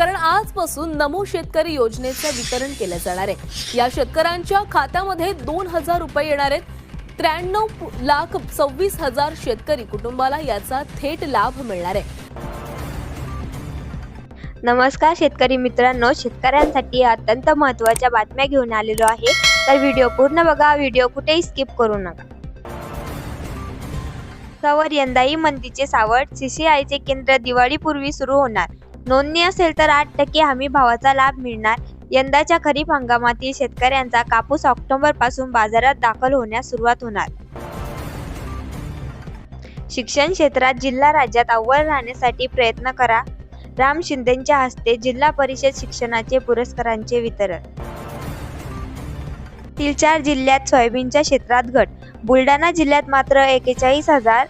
कारण आजपासून नमो शेतकरी योजनेचं वितरण केलं जाणार आहे. या शेतकऱ्यांच्या खात्यामध्ये दोन हजार रुपये येणार आहेत. त्र्याण्णव लाख सव्वीस हजार शेतकरी कुटुंबाला याचा थेट लाभ मिळणार आहे. नमस्कार शेतकरी मित्रांनो शेतकऱ्यांसाठी अत्यंत महत्त्वाच्या बातम्या घेऊन आलेलो आहे. तर व्हिडिओ पूर्ण बघा व्हिडिओ कुठेही स्किप करू नका. सावर यंदाही मंदीचे सावट सीसीआयचे केंद्र दिवाळीपूर्वी सुरू होणार. नोंदणी असेल तर आठ टक्के हमी भावाचा लाभ मिळणार. यंदाच्या खरीप हंगामातील शेतकऱ्यांचा कापूस ऑक्टोबरपासून बाजारात दाखल होण्यास सुरुवात होणार. शिक्षण क्षेत्रात जिल्हा राज्यात अव्वल राहण्यासाठी प्रयत्न करा. राम शिंदेंच्या हस्ते जिल्हा परिषद शिक्षणाचे पुरस्कारांचे वितरण. तील चार जिल्ह्यात सोयाबीनच्या क्षेत्रात घट. बुलढाणा जिल्ह्यात मात्र एकेचाळीस हजार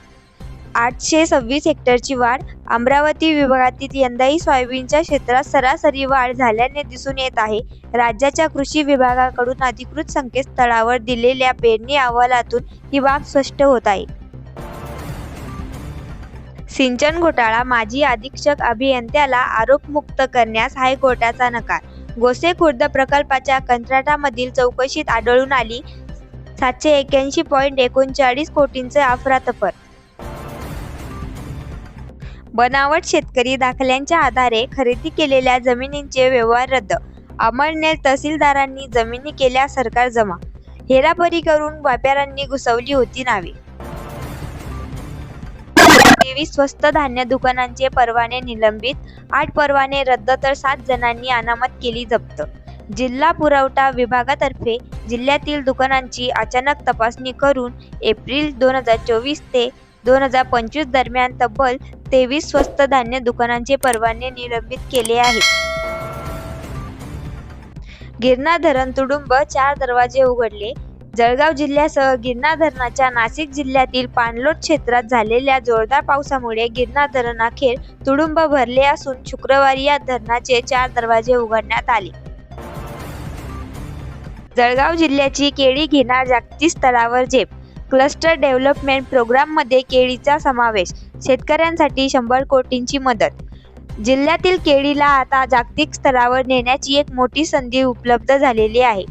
आठशे सव्वीस हेक्टरची वाढ. अमरावती विभागातील यंदाही सोयाबीनच्या क्षेत्रात सरासरी वाढ झाल्याने दिसून येत आहे. राज्याच्या कृषी विभागाकडून अधिकृत संकेतस्थळावर दिलेल्या पेरणी अहवालातून ही बाब स्पष्ट होत आहे. सिंचन घोटाळा माजी अधीक्षक अभियंत्याला आरोपमुक्त करण्यास हायकोर्टाचा नकार. गोसे खुर्द प्रकल्पाच्या कंत्राटामधील चौकशीत आढळून आली सातशे एक्याऐंशी पॉईंट एकोणचाळीस कोटींचे अफरातफर बनावट शेतकरी दाखल्यांच्या आधारे खरेदी केलेल्या जमिनींचे व्यवहार रद्द. अमळनेर तहसीलदारांनी जमिनी केल्या सरकार जमा. हेराफेरी करून व्यापाऱ्यांनी घुसवली होती नावे. तेवीस स्वस्त धान्य दुकानांचे परवाने निलंबित. आठ परवाने रद्द तर सात जणांनी अनामत केली जप्त. जिल्हा पुरवठा विभागातर्फे जिल्ह्यातील दुकानांची अचानक तपासणी करून एप्रिल दोन हजार चोवीस ते दोन हजार पंचवीस दरम्यान तब्बल तेवीस स्वस्त धान्य दुकानांचे परवाने निलंबित केले आहेत. गिरणा धरण तुडुंब चार दरवाजे उघडले. जळगाव जिल्ह्यासह गिरणा धरणाच्या नाशिक जिल्ह्यातील पाणलोट क्षेत्रात झालेल्या जोरदार पावसामुळे गिरणा धरण अखेर तुडुंब भरले असून शुक्रवारी या धरणाचे चार दरवाजे उघडण्यात आले. जळगाव जिल्ह्याची केळी घेणार जागतिक स्तरावर झेप. क्लस्टर डेव्हलपमेंट प्रोग्राममध्ये केळीचा समावेश शेतकऱ्यांसाठी शंभर कोटींची मदत. जिल्ह्यातील केळीला आता जागतिक स्तरावर नेण्याची एक मोठी संधी उपलब्ध झालेली आहे.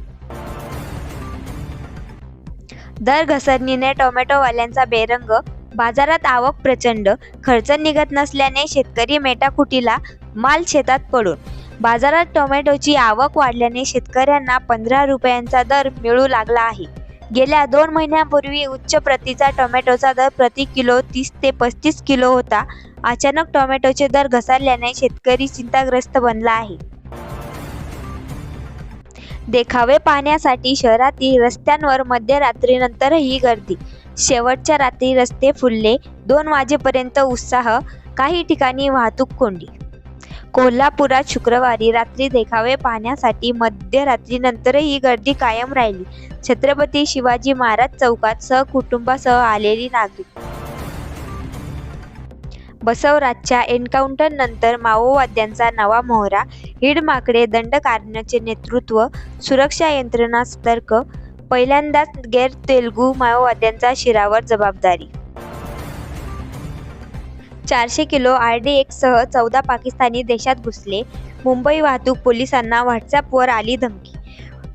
दर घसरणीने टोमॅटोवाल्यांचा बेरंग बाजारात आवक प्रचंड खर्च निघत नसल्याने शेतकरी मेटाकुटीला माल शेतात पडून बाजारात टोमॅटोची आवक वाढल्याने शेतकऱ्यांना पंधरा रुपयांचा दर मिळू लागला आहे. गेल्या दोन महिन्यांपूर्वी उच्च प्रतीचा टोमॅटोचा दर प्रति किलो तीस ते पस्तीस किलो होता. अचानक टोमॅटोचे दर घसरल्याने शेतकरी चिंताग्रस्त बनला आहे. देखावे पाहण्यासाठी शहरातील रस्त्यांवर मध्यरात्रीनंतरही गर्दी. शेवटच्या रात्री रस्ते फुलले. दोन वाजेपर्यंत उत्साह. काही ठिकाणी वाहतूक कोंडी. कोल्हापुरात शुक्रवारी रात्री देखावे पाहण्यासाठी मध्यरात्रीनंतरही गर्दी कायम राहिली. छत्रपती शिवाजी महाराज चौकात सहकुटुंबासह आलेली नागरिक. बसवराजच्या एन्काउंटर नंतर माओवाद्यांचा नवा मोहरा हिडमाकडे दंड कारण्याचे नेतृत्व सुरक्षा यंत्रणा सतर्क पहिल्यांदाच गैर तेलगू माओवाद्यांचा शिरावर जबाबदारी. चारशे किलो आर डी एक्ससह चौदा पाकिस्तानी देशात घुसले. मुंबई वाहतूक पोलिसांना व्हॉट्सअपवर आली धमकी.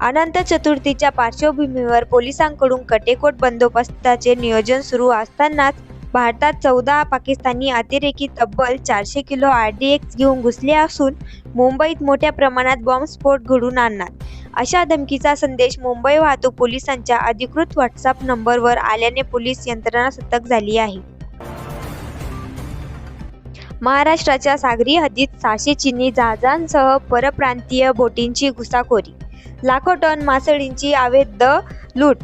अनंत चतुर्थीच्या पार्श्वभूमीवर पोलिसांकडून कटेकोट बंदोबस्ताचे नियोजन सुरू असतानाच भारतात चौदा पाकिस्तानी अतिरेकी तब्बल चारशे किलो आर डी एक्स घेऊन घुसले असून मुंबईत मोठ्या प्रमाणात बॉम्बस्फोट घडून आणणार. अशा धमकीचा संदेश मुंबई वाहतूक पोलिसांच्या अधिकृत व्हॉट्सअप नंबरवर आल्याने पोलीस यंत्रणा सतर्क झाली आहे. महाराष्ट्राच्या सागरी हद्दीत सहाशे चिनी जहाजांसह परप्रांतीय बोटींची घुसाखोरी. लाखो टन मासळींची अवैध लूट.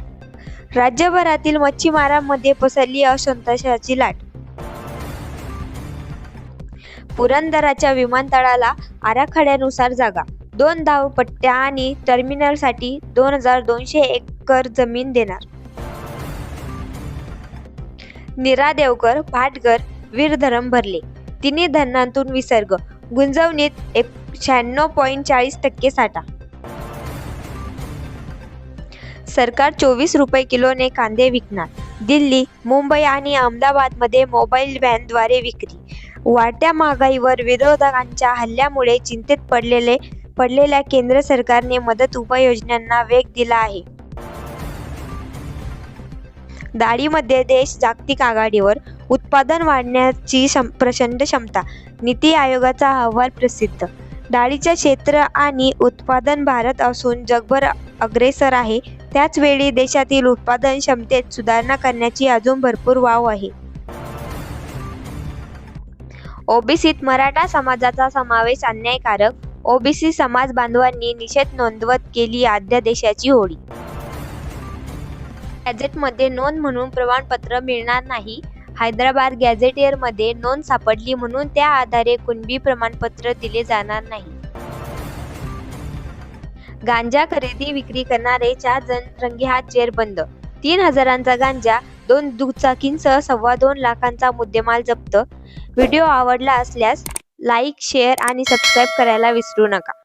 राज्यभरातील मच्छीमारांमध्ये पसरली असंतोषाची लाट. पुरंदराच्या विमानतळाला आराखड्यानुसार जागा. दोन धावपट्ट्या आणि टर्मिनलसाठी दोन हजार दोनशे एकर जमीन देणार. निरा देवकर भाटगर वीरधरम भरले. तिन्ही धरणांतून विसर्ग. गुंजवणीत एक शहाण्णव पॉईंट चाळीस टक्के साठा. सरकार चोवीस रुपये किलोने कांदे विकणार. दिल्ली मुंबई आणि अहमदाबादमध्ये मोबाईल व्हॅनद्वारे विक्री. वाढत्या महागाईवर विरोधकांच्या हल्ल्यामुळे चिंतेत पडलेले पडलेल्या केंद्र सरकारने मदत उपाययोजनांना वेग दिला आहे. दाढीमध्ये देश जागतिक आघाडीवर उत्पादन वाढण्याची क्षम- प्रचंड क्षमता. नीती आयोगाचा अहवाल प्रसिद्ध. डाळीचे क्षेत्र आणि उत्पादन भारत असून जगभर अग्रेसर आहे. त्याचवेळी देशातील उत्पादन क्षमतेत सुधारणा करण्याची अजून भरपूर वाव आहे. ओबीसीत मराठा समाजाचा समावेश अन्यायकारक. ओबीसी समाज बांधवांनी निषेध नोंदवत केली अध्यादेशाची होळी गॅझेटमध्ये नोंद म्हणून प्रमाणपत्र मिळणार नाही. हैदराबाद गॅझेटियरमध्ये नोंद सापडली म्हणून त्या आधारे कुणबी प्रमाणपत्र दिले जाणार नाही. गांजा खरेदी विक्री करणारे चार जण रंगेहात जेरबंद तीन हजारांचा गांजा दोन दुचाकींसह सव्वा दोन लाखांचा मुद्देमाल जप्त. व्हिडिओ आवडला असल्यास लाईक शेअर आणि सबस्क्राईब करायला विसरू नका.